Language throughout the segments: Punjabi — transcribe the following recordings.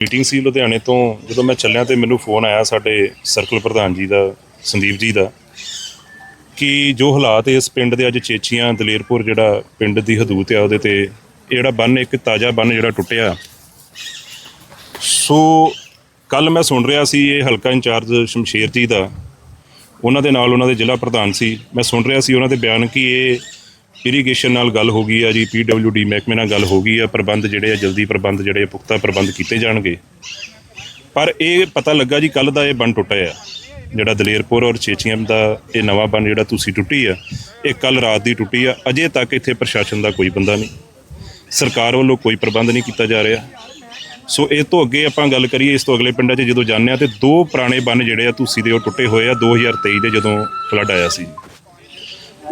ਮੀਟਿੰਗ ਸੀ ਲੁਧਿਆਣੇ ਤੋਂ, ਜਦੋਂ ਮੈਂ ਚੱਲਿਆ ਤੇ ਮੈਨੂੰ ਫੋਨ ਆਇਆ ਸਾਡੇ ਸਰਕਲ ਪ੍ਰਧਾਨ ਜੀ ਦਾ, ਸੰਦੀਪ ਜੀ ਦਾ, ਕਿ ਜੋ ਹਾਲਾਤ ਇਸ ਪਿੰਡ ਦੇ ਅੱਜ ਚੇਚੀਆਂ ਦਲੇਰਪੁਰ ਜਿਹੜਾ ਪਿੰਡ ਦੀ ਹਦੂਦ ਆ ਉਹਦੇ ਤੇ, ਇਹ ਜਿਹੜਾ ਬੰਨ, ਇੱਕ ਤਾਜ਼ਾ ਬੰਨ ਜਿਹੜਾ ਟੁੱਟਿਆ। ਸੋ ਕੱਲ ਮੈਂ ਸੁਣ ਰਿਹਾ ਸੀ ਇਹ ਹਲਕਾ ਇੰਚਾਰਜ ਸ਼ਮਸ਼ੇਰ ਜੀ ਦਾ, ਉਹਨਾਂ ਦੇ ਨਾਲ ਉਹਨਾਂ ਦੇ ਜ਼ਿਲ੍ਹਾ ਪ੍ਰਧਾਨ ਸੀ, ਮੈਂ ਸੁਣ ਰਿਹਾ ਸੀ ਉਹਨਾਂ ਦੇ ਬਿਆਨ ਕਿ ਇਹ ਇਰੀਗੇਸ਼ਨ ਨਾਲ ਗੱਲ ਹੋ ਗਈ ਆ ਜੀ ਪੀਡਬਲਯੂਡੀ ਮਹਿਕਮੇ ਨਾਲ ਗੱਲ ਹੋ ਗਈ ਆ ਪ੍ਰਬੰਧ ਜਿਹੜੇ ਆ ਜਲਦੀ ਪ੍ਰਬੰਧ ਜਿਹੜੇ ਆ, ਪੁਖਤਾ ਪ੍ਰਬੰਧ ਕੀਤੇ ਜਾਣਗੇ। ਪਰ ਇਹ ਪਤਾ ਲੱਗਾ ਜੀ ਕੱਲ ਦਾ ਇਹ ਬੰਨ ਟੁੱਟਿਆ ਆ ਜਿਹੜਾ ਦਲੇਰਪੁਰ ਔਰ ਚੇਚੀਆਂ ਦਾ ਇਹ ਨਵਾਂ ਬੰਨ ਜਿਹੜਾ ਤੁਸੀਂ ਟੁੱਟੀ ਆ ਇਹ ਕੱਲ ਰਾਤ ਦੀ ਟੁੱਟੀ ਆ ਅਜੇ ਤੱਕ ਇੱਥੇ ਪ੍ਰਸ਼ਾਸਨ ਦਾ ਕੋਈ ਬੰਦਾ ਨਹੀਂ। ਸਰਕਾਰ ਵੱਲੋਂ ਕੋਈ ਪ੍ਰਬੰਧ ਨਹੀਂ ਕੀਤਾ ਜਾ ਰਿਹਾ। ਸੋ ਇਹ ਤੋਂ ਅੱਗੇ ਆਪਾਂ ਗੱਲ ਕਰੀਏ ਇਸ ਤੋਂ ਅਗਲੇ ਪਿੰਡਾਂ 'ਚ ਜਦੋਂ ਜਾਂਦੇ ਆ ਤੇ ਦੋ ਪੁਰਾਣੇ ਬੰਨ ਜਿਹੜੇ ਆ ਤੁਸੀਂ ਦੇ ਉਹ ਟੁੱਟੇ ਹੋਏ ਆ 2023 ਦੇ ਜਦੋਂ ਫਲੱਡ ਆਇਆ ਸੀ।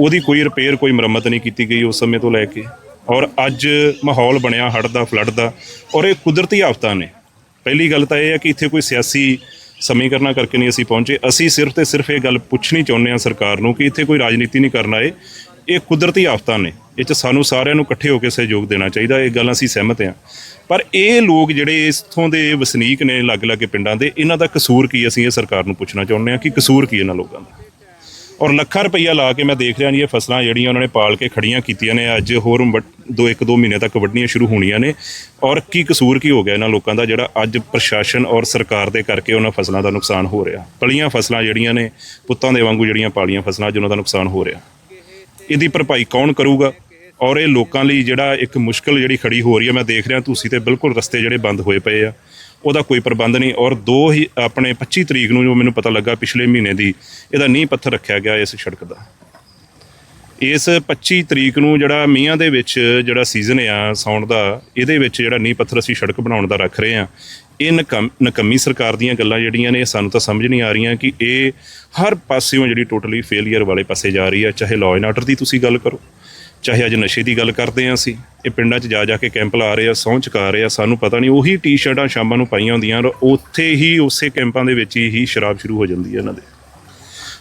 ਉਹਦੀ ਕੋਈ ਰਿਪੇਅਰ ਕੋਈ ਮੁਰੰਮਤ ਨਹੀਂ ਕੀਤੀ ਗਈ ਉਸ ਸਮੇਂ ਤੋਂ ਲੈ ਕੇ। ਔਰ ਅੱਜ ਮਾਹੌਲ ਬਣਿਆ, ਹੜ੍ਹ ਦਾ ਫਲੱਡ ਦਾ, ਔਰ ਇਹ ਕੁਦਰਤੀ ਆਫਤਾਂ ਨੇ। ਪਹਿਲੀ ਗੱਲ ਤਾਂ ਇਹ ਹੈ ਕਿ ਇੱਥੇ ਕੋਈ ਸਿਆਸੀ ਸਮੀਕਰਨਾਂ ਕਰਕੇ ਨਹੀਂ ਅਸੀਂ ਪਹੁੰਚੇ। ਅਸੀਂ ਸਿਰਫ ਤੇ ਸਿਰਫ ਇਹ ਗੱਲ ਪੁੱਛਣੀ ਚਾਹੁੰਦੇ ਹਾਂ ਸਰਕਾਰ ਨੂੰ ਕਿ ਇੱਥੇ ਕੋਈ ਰਾਜਨੀਤੀ ਨਹੀਂ ਕਰਨਾ ਇਹ ਇਹ ਕੁਦਰਤੀ ਆਫਤਾਂ ਨੇ। ਇਹ 'ਚ ਸਾਨੂੰ ਸਾਰਿਆਂ ਨੂੰ ਇਕੱਠੇ ਹੋ ਕੇ ਸਹਿਯੋਗ ਦੇਣਾ ਚਾਹੀਦਾ, ਇਹ ਗੱਲ ਅਸੀਂ ਸਹਿਮਤ ਹਾਂ। ਪਰ ਇਹ ਲੋਕ ਜਿਹੜੇ ਇਥੋਂ ਦੇ ਵਸਨੀਕ ਨੇ ਅਲੱਗ ਅਲੱਗ ਪਿੰਡਾਂ ਦੇ, ਇਹਨਾਂ ਦਾ ਕਸੂਰ ਕੀ ਅਸੀਂ ਇਹ ਸਰਕਾਰ ਨੂੰ ਪੁੱਛਣਾ ਚਾਹੁੰਦੇ ਹਾਂ ਕਿ ਕਸੂਰ ਕੀ ਇਹਨਾਂ ਲੋਕਾਂ ਦਾ? ਔਰ ਲੱਖਾਂ ਰੁਪਈਆ ਲਾ ਕੇ ਮੈਂ ਦੇਖ ਰਿਹਾ ਜੀ ਇਹ ਫਸਲਾਂ ਜਿਹੜੀਆਂ ਉਹਨਾਂ ਨੇ ਪਾਲ ਕੇ ਖੜੀਆਂ ਕੀਤੀਆਂ ਨੇ, ਅੱਜ ਹੋਰ ਵੱਢ- ਦੋ, ਇੱਕ, ਦੋ ਮਹੀਨੇ ਤੱਕ ਵੱਢਣੀਆਂ ਸ਼ੁਰੂ ਹੋਣੀਆਂ ਨੇ। ਔਰ ਕੀ ਕਸੂਰ ਕੀ ਹੋ ਗਿਆ ਇਹਨਾਂ ਲੋਕਾਂ ਦਾ, ਜਿਹੜਾ ਅੱਜ ਪ੍ਰਸ਼ਾਸਨ ਔਰ ਸਰਕਾਰ ਦੇ ਕਰਕੇ ਉਹਨਾਂ ਫਸਲਾਂ ਦਾ ਨੁਕਸਾਨ ਹੋ ਰਿਹਾ? ਪਲੀਆਂ ਫਸਲਾਂ ਜਿਹੜੀਆਂ ਨੇ, ਪੁੱਤਾਂ ਦੇ ਵਾਂਗੂ ਜਿਹੜੀਆਂ ਪਾਲੀਆਂ ਫਸਲਾਂ, ਅੱਜ ਉਹਨਾਂ ਦਾ ਨੁਕਸਾਨ ਹੋ ਰਿਹਾ। ਇਹਦੀ ਭਰਪਾਈ ਕੌਣ ਕਰੂਗਾ? ਔਰ ਇਹ ਲੋਕਾਂ ਲਈ ਜਿਹੜਾ ਇੱਕ ਮੁਸ਼ਕਲ ਜਿਹੜੀ ਖੜੀ ਹੋ ਰਹੀ ਹੈ, ਮੈਂ ਦੇਖ ਰਿਹਾ ਤੁਸੀਂ ਤੇ ਬਿਲਕੁਲ ਰਸਤੇ ਜਿਹੜੇ ਬੰਦ ਹੋਏ ਪਏ ਆ, ਉਹਦਾ ਕੋਈ ਪ੍ਰਬੰਧ ਨਹੀਂ। ਔਰ ਦੋ ਹੀ ਆਪਣੇ 25 ਤਰੀਕ ਨੂੰ ਜੋ ਮੈਨੂੰ ਪਤਾ ਲੱਗਾ ਪਿਛਲੇ ਮਹੀਨੇ ਦੀ, ਇਹਦਾ ਨੀਂਹ ਪੱਥਰ ਰੱਖਿਆ ਗਿਆ ਇਸ ਸੜਕ ਦਾ। ਇਸ 25 ਤਰੀਕ ਨੂੰ ਜਿਹੜਾ ਮੀਆਂ ਦੇ ਵਿੱਚ ਜਿਹੜਾ ਸੀਜ਼ਨ ਆ, ਸਾਉਣ ਦਾ, ਇਹਦੇ ਵਿੱਚ ਜਿਹੜਾ ਨੀਂਹ ਪੱਥਰ ਅਸੀਂ ਸੜਕ ਬਣਾਉਣ ਦਾ ਰੱਖ ਰਹੇ ਆ। ਇਹ ਨਕਮ, ਨਕਮੀ ਸਰਕਾਰ ਦੀਆਂ ਗੱਲਾਂ ਜਿਹੜੀਆਂ ਨੇ, ਇਹ ਸਾਨੂੰ ਤਾਂ ਸਮਝ ਨਹੀਂ ਆ ਰਹੀਆਂ ਕਿ ਇਹ ਹਰ ਪਾਸਿਓਂ ਜਿਹੜੀ ਟੋਟਲੀ ਫੇਲਿਅਰ ਵਾਲੇ ਪਾਸੇ ਜਾ ਰਹੀ ਆ, ਚਾਹੇ ਲਾਅ ਐਂਡ ਆਰਡਰ ਦੀ ਤੁਸੀਂ ਗੱਲ ਕਰੋ। ਚਾਹੇ ਅੱਜ ਨਸ਼ੇ ਦੀ ਗੱਲ ਕਰਦੇ ਆ ਅਸੀਂ, ਇਹ ਪਿੰਡਾਂ 'ਚ ਜਾ ਜਾ ਕੇ ਕੈਂਪ ਲਾ ਰਹੇ ਆ, ਸਹੁੰ ਚੁਕਾ ਰਹੇ ਆ, ਸਾਨੂੰ ਪਤਾ ਨਹੀਂ, ਉਹੀ ਟੀ-ਸ਼ਰਟਾਂ ਸ਼ਾਮਾਂ ਨੂੰ ਪਾਈਆਂ ਹੁੰਦੀਆਂ ਔਰ ਉੱਥੇ ਹੀ ਉਸੇ ਕੈਂਪਾਂ ਦੇ ਵਿੱਚ ਹੀ ਸ਼ਰਾਬ ਸ਼ੁਰੂ ਹੋ ਜਾਂਦੀ ਹੈ ਇਹਨਾਂ ਦੇ।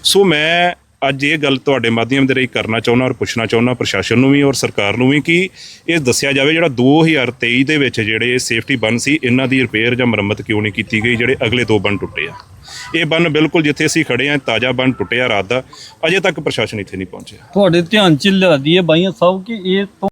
ਸੋ ਮੈਂ ਅੱਜ ਇਹ ਗੱਲ ਤੁਹਾਡੇ ਮਾਧਿਅਮ ਦੇ ਰਾਹੀਂ ਕਰਨਾ ਚਾਹੁੰਦਾ ਔਰ ਪੁੱਛਣਾ ਚਾਹੁੰਦਾ, ਪ੍ਰਸ਼ਾਸਨ ਨੂੰ ਵੀ ਔਰ ਸਰਕਾਰ ਨੂੰ ਵੀ, ਕਿ ਇਹ ਦੱਸਿਆ ਜਾਵੇ ਜਿਹੜਾ 2023 ਦੇ ਵਿੱਚ ਜਿਹੜੇ ਸੇਫਟੀ ਬੰਨ ਸੀ, ਇਹਨਾਂ ਦੀ ਰਿਪੇਅਰ ਜਾਂ ਮੁਰੰਮਤ ਕਿਉਂ ਨਹੀਂ ਕੀਤੀ ਗਈ, ਜਿਹੜੇ ਅਗਲੇ ਦੋ ਬੰਨ ਟੁੱਟੇ ਆ। ਇਹ ਬੰਨ ਬਿਲਕੁਲ ਜਿੱਥੇ ਅਸੀਂ ਖੜੇ ਆ ਤਾਜ਼ਾ ਬੰਨ ਟੁੱਟਿਆ ਰਾਤ ਦਾ, ਅਜੇ ਤੱਕ ਪ੍ਰਸ਼ਾਸਨ ਇੱਥੇ ਨਹੀਂ ਪਹੁੰਚਿਆ। ਤੁਹਾਡੇ ਧਿਆਨ ਚ ਲਿਆਦੀ ਹੈ ਬਾਈਆਂ ਸਾਹਿਬ ਕਿ ਇਹ ਤੋਂ